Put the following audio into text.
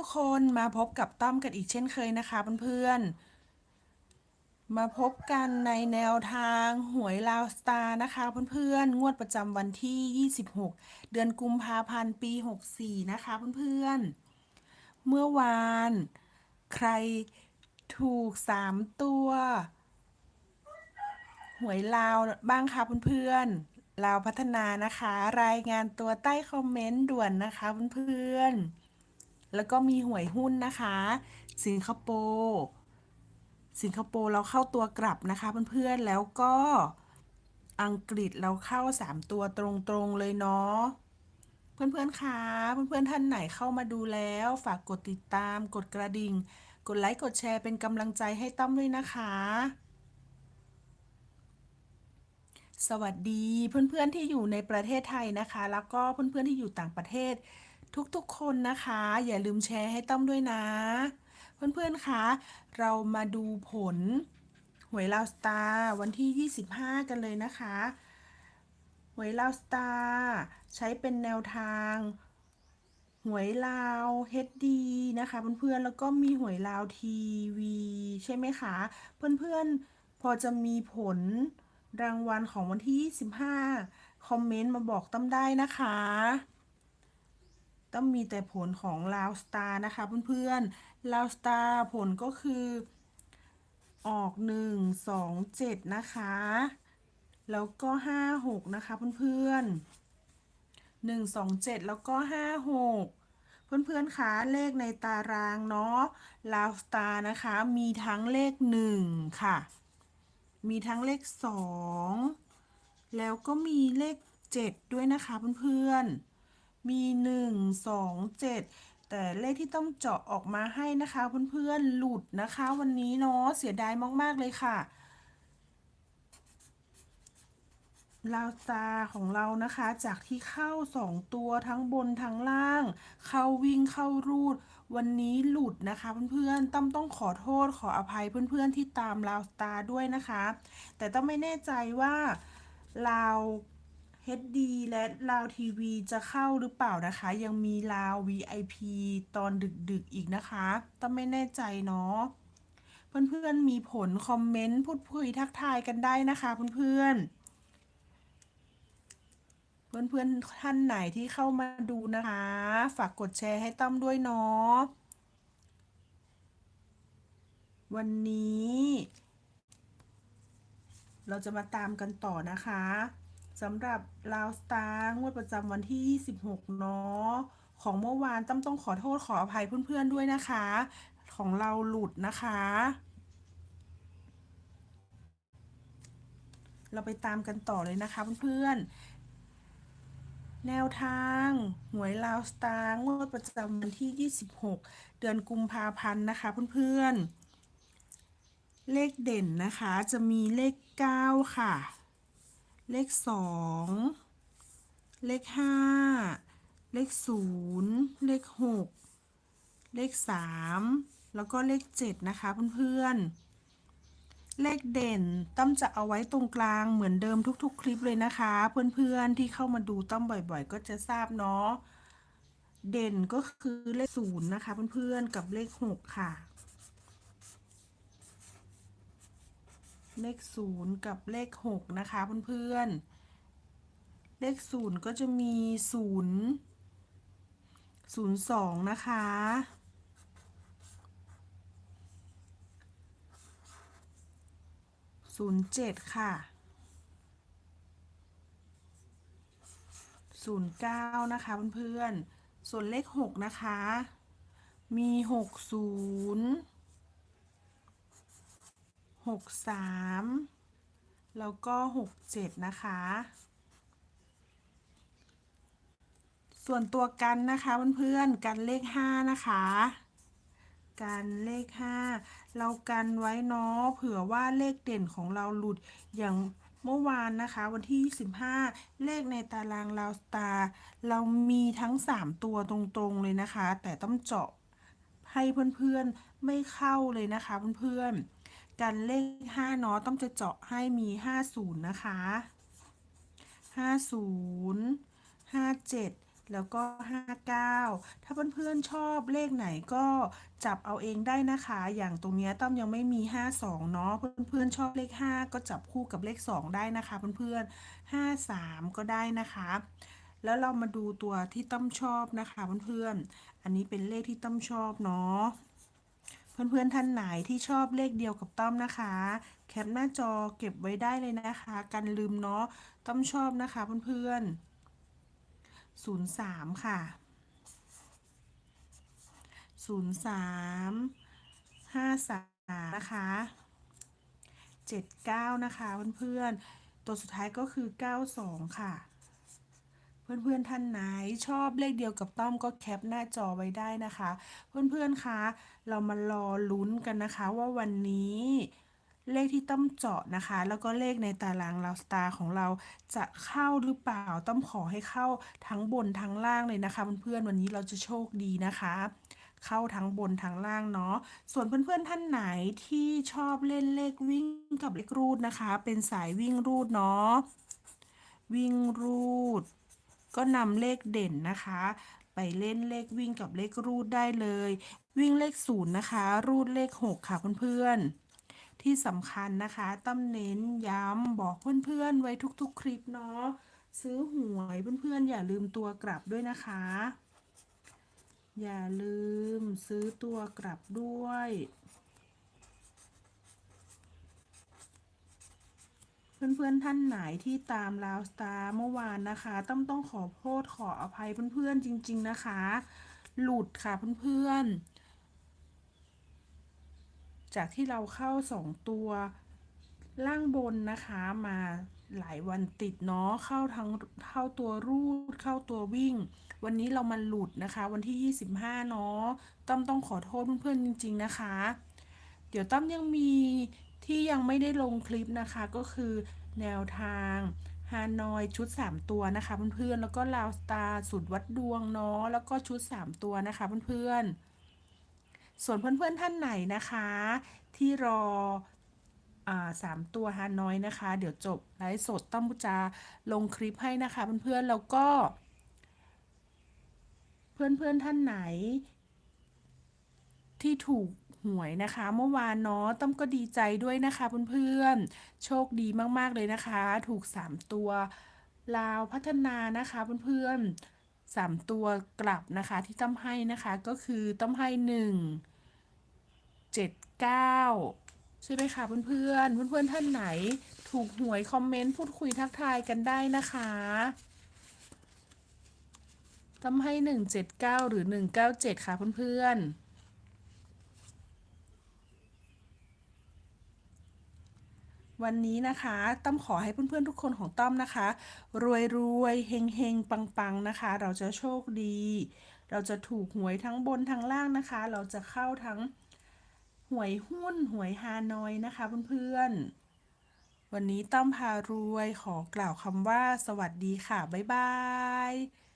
ทุกคนมาพบกับต้อมกันอีกเช่นเคยนะคะเพื่อนๆ มาพบกันในแนวทางหวยลาวสตาร์นะคะเพื่อนๆ งวดประจำวันที่ 26 เดือนกุมภาพันธ์ปี 64 นะคะเพื่อนๆ เมื่อวานใครถูก 3 ตัว หวยลาวบ้างคะเพื่อนๆลาวพัฒนานะคะ รายงานตัวใต้คอมเมนต์ด่วนนะคะเพื่อนๆ แล้วก็มีหวยหุ้นนะคะ สิงคโปร์สิงคโปร์เราเข้าตัวกลับนะคะเพื่อนๆแล้วก็อังกฤษเราเข้า 3 ตัวตรงๆเลยเนาะเพื่อนๆคะเพื่อนๆท่านไหนเข้ามาดูแล้ว ฝากกดติดตาม กดกระดิ่ง กดไลค์กดแชร์เป็นกำลังใจให้ต้อมด้วยนะคะ สวัสดีเพื่อนๆที่อยู่ในประเทศไทยนะคะ แล้วก็เพื่อนๆที่อยู่ต่างประเทศ ทุกๆคนนะคะ อย่าลืมแชร์ให้ต้อมด้วยนะ เพื่อนๆคะเรามาดูผลหวยลาวสตาร์วันที่ 25 กันเลยนะคะหวยลาวสตาร์ใช้เป็นแนวทางหวยลาวเฮดดีนะคะเพื่อนๆแล้วก็มีหวยลาวทีวีใช่ไหมคะเพื่อนๆพอจะมีผลรางวัลของวันที่ 25 คอมเมนต์มาบอกตั้มได้นะคะ ต้องมีแต่ผลของลาวสตาร์นะคะเพื่อนๆลาวสตาร์ผลก็คือออก 1 2 7 นะคะ แล้วก็ 5 6 นะคะเพื่อนๆ 1 2 7 แล้วก็ 5 6เพื่อนๆ คะเลขในตารางเนาะลาวสตาร์นะคะ มีทั้งเลข 1 ค่ะ มีทั้งเลข 2 แล้วก็มีเลข 7 ด้วยนะคะเพื่อนๆ มี1 2 7แต่เลขที่ต้องเจาะออกมาให้นะคะเพื่อนๆหลุดนะคะวันนี้เนาะเสียดายมากๆเลยค่ะลาวตาของเรานะคะจากที่เข้า 2 ตัวทั้งบนทั้งล่าง เข้าวิ่งเข้ารูด วันนี้หลุดนะคะเพื่อนๆตั้มต้องขอโทษขออภัยเพื่อนๆที่ตามลาวตาด้วยนะคะ แต่ต้องไม่แน่ใจว่าลาว HD และลาวทีวีจะเข้าหรือเปล่านะคะ ยังมีลาว VIP ตอนดึกๆอีกนะคะต้องไม่แน่ใจเนาะเพื่อนๆมีผลคอมเมนต์พูดคุยทักทายกันได้นะคะเพื่อนๆเพื่อนๆท่านไหนที่เข้ามาดูนะคะ ฝากกดแชร์ให้ตั้มด้วยเนาะวันนี้ เราจะมาตามกันต่อนะคะ สำหรับลาวสตาร์งวดประจำวันที่ 26 เนาะของเมื่อวานตั้มต้องขอโทษขออภัยเพื่อนๆด้วยนะคะ ของเราหลุดนะคะ เราไปตามกันต่อเลยนะคะเพื่อนๆ แนวทางหวยลาวสตาร์งวดประจำวันที่ 26 เดือนกุมภาพันธ์นะคะเพื่อนๆ เลขเด่นนะคะจะมีเลข 9 ค่ะ เลข2เลข5เลข0เลข6เลข3แล้วก็เลข7นะคะเพื่อนๆ เลขเด่นต้อมจะเอาไว้ตรงกลางเหมือนเดิมทุกๆ คลิปเลยนะคะ เพื่อนๆที่เข้ามาดูต้อมบ่อยๆ ก็จะทราบเนาะเด่นก็คือเลขศูนย์นะคะเพื่อนๆกับเลขหกค่ะ เลขศูนย์กับเลขหกนะคะเพื่อนๆ เลขศูนย์ก็จะมีศูนย์ศูนย์สองนะคะศูนย์เจ็ดค่ะศูนย์เก้านะคะเพื่อนๆ ส่วนเลขหกนะคะ มีหกศูนย์ หกสามแล้วก็หกเจ็ดนะคะ ส่วนตัวกันนะคะเพื่อนๆกันเลขห้านะคะ กันเลข 5 เรากันไว้เนาะเผื่อว่าเลขเด่นของเราหลุดอย่างเมื่อวานนะคะวันที่ 25 เลขในตารางลาวสตาร์เรามีทั้ง 3 ตัวตรงๆเลยนะคะ แต่ต้องเจาะให้เพื่อนๆไม่เข้าเลยนะคะเพื่อนๆ กันเลข5เนาะต้องจะเจาะให้มี 50 นะคะ 50 57 แล้วก็ 59 ถ้าเพื่อนๆชอบเลขไหนก็จับเอาเองได้นะคะ อย่างตรงเนี้ยต้อมยังไม่มี 52 เนาะเพื่อนๆชอบเลข 5 ก็จับคู่กับเลข 2 ได้นะคะ เพื่อนๆ53 ก็ได้นะคะแล้วเรามาดูตัวที่ต้อมชอบนะคะเพื่อนๆ อันนี้เป็นเลขที่ต้อมชอบเนาะ เพื่อนๆท่านไหนที่ชอบเลขเดียวกับต้อมนะคะ แคปหน้าจอเก็บไว้ได้เลยนะคะ กันลืมเนาะต้อมชอบนะคะเพื่อนๆ03ค่ะ03 53นะคะ79นะคะเพื่อนๆตัวสุดท้ายก็คือ92ค่ะ เพื่อนๆท่านไหนชอบเลขเดียวกับต้อมก็แคปหน้าจอไว้ได้นะคะ เพื่อนๆคะเรามารอลุ้นกันนะคะว่าวันนี้เลขที่ต้อมเจาะนะคะ แล้วก็เลขในตารางลาวสตาร์ของเราจะเข้าหรือเปล่าต้อมขอให้เข้าทั้งบนทั้งล่างเลยนะคะเพื่อนๆวันนี้เราจะโชคดีนะคะ เข้าทั้งบนทั้งล่างเนาะส่วนเพื่อนๆท่านไหนที่ชอบเล่นเลขวิ่งกับเลขรูดนะคะ เป็นสายวิ่งรูดเนาะวิ่งรูด ก็นำเลขเด่นนะคะ ไปเล่นเลขวิ่งกับเลขรูดได้เลย วิ่งเลขศูนย์นะคะ รูดเลขหกค่ะเพื่อนๆ ที่สำคัญนะคะต้มเน้นย้ำบอกเพื่อนๆ ไว้ทุกๆ คลิปเนาะซื้อหวยเพื่อนๆ อย่าลืมตัวกลับด้วยนะคะ อย่าลืมซื้อตัวกลับด้วย เพื่อนๆท่านไหนที่ตามลาวสตาร์เมื่อวานนะคะ ต้อมต้องขอโทษขออภัยเพื่อนๆจริง ๆนะคะ หลุดค่ะเพื่อนๆ จากที่เราเข้าสองตัวล่างบนนะคะมาหลายวันติดเนาะเข้าทั้งเข้าตัวรูดเข้าตัววิ่ง วันนี้เรามาหลุดนะคะ วันที่ 25 เนาะต้อมต้องขอโทษเพื่อนๆจริง ๆนะคะ เดี๋ยวตั้มยังมี ที่ยังไม่ได้ลงคลิปนะคะก็คือแนวทางฮานอยชุด 3 ตัวนะคะเพื่อนๆแล้วก็ลาวสตาร์สุดวัดดวงเนาะแล้วก็ชุด 3 ตัวนะคะเพื่อนๆ ส่วนเพื่อนๆท่านไหนนะคะ ที่รอสามตัวฮานอยนะคะ เดี๋ยวจบไลฟ์สดตั้มจะลงคลิปให้นะคะเพื่อนๆแล้วก็ เพื่อนๆท่านไหน ที่ถูก หวยนะคะ เมื่อวานเนาะต้อมก็ดีใจด้วยนะคะเพื่อนๆ โชคดีมากๆเลยนะคะ ถูก 3 ตัว ลาวพัฒนานะคะเพื่อนๆ 3 ตัวกลับนะคะที่ต้อมให้นะคะก็คือต้อมให้ 1 7 9ใช่ไหมคะเพื่อนๆเพื่อนๆท่านไหน ถูกหวยคอมเมนต์พูดคุยทักทายกันได้นะคะต้อมให้ 179 หรือ 197 ค่ะเพื่อนๆ วันนี้นะคะต้อมขอให้เพื่อนๆทุกคนของต้อมนะคะ รวยรวยเฮงเฮงปังปังนะคะ เราจะโชคดี เราจะถูกหวยทั้งบนทั้งล่างนะคะ เราจะเข้าทั้งหวยหุ้นหวยฮานอยนะคะเพื่อนๆวันนี้ต้อมพารวยขอกล่าวคำว่า สวัสดีค่ะ บ๊ายบาย